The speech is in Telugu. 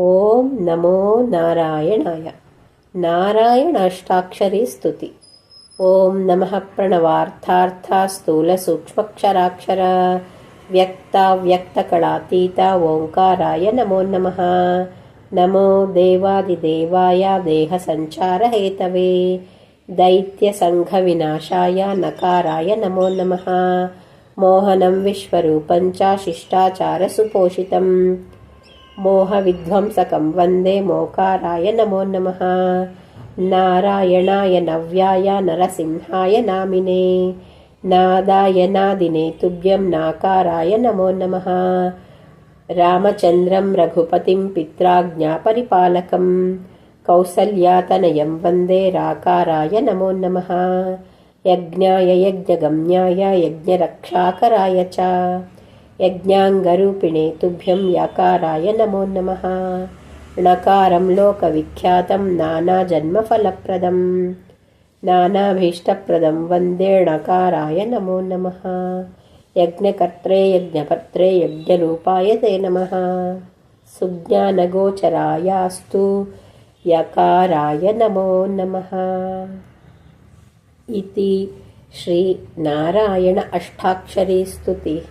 ॐ नमो नारायणाय। नारायणाष्टाक्षरी स्तुति। ॐ नमः प्रणवार्थार्था स्थूलसूक्ष्मक्षराक्षरा व्यक्ता ओङ्काराय नमो नमः। नमो देवादिदेवाय देहसञ्चारहेतवे। दैत्यसङ्घविनाशाय नकाराय नमो नमः। मोहनं विश्वरूपं च शिष्टाचारसुपोषितम् మోహవిధ్వంసకం. వందే మోకారాయ నమో నమ. నారాయణాయ నవ్యాయ నరసింహాయ నామినే. నాదాయ నాదినే తుభ్యం నాకారాయ నమో నమ. రామచంద్రం రఘుపతిం పిత్రాజ్ఞాపరిపాలకం కౌసల్యాతనయం వందే రాకారాయ నమో నమ. యజ్ఞాయ యజ్ఞగమ్యాయ యజ్ఞరక్షాకరాయ చ. యజ్ఞాంగరూపిణే తుభ్యం యకారాయ నమో నమ. ణకారం లోకవిఖ్యాతం నానా జన్మఫలప్రదం. నానాభీష్టప్రదం వందే ణకారాయ నమో నమ. యజ్ఞకర్త్రే యజ్ఞపత్రే యజ్ఞరూపాయ తే నమ. సుజ్ఞానగోచరాయాస్తు యకారాయ నమో నమ. ఇది శ్రీనారాయణ అష్టాక్షరీ స్థుతి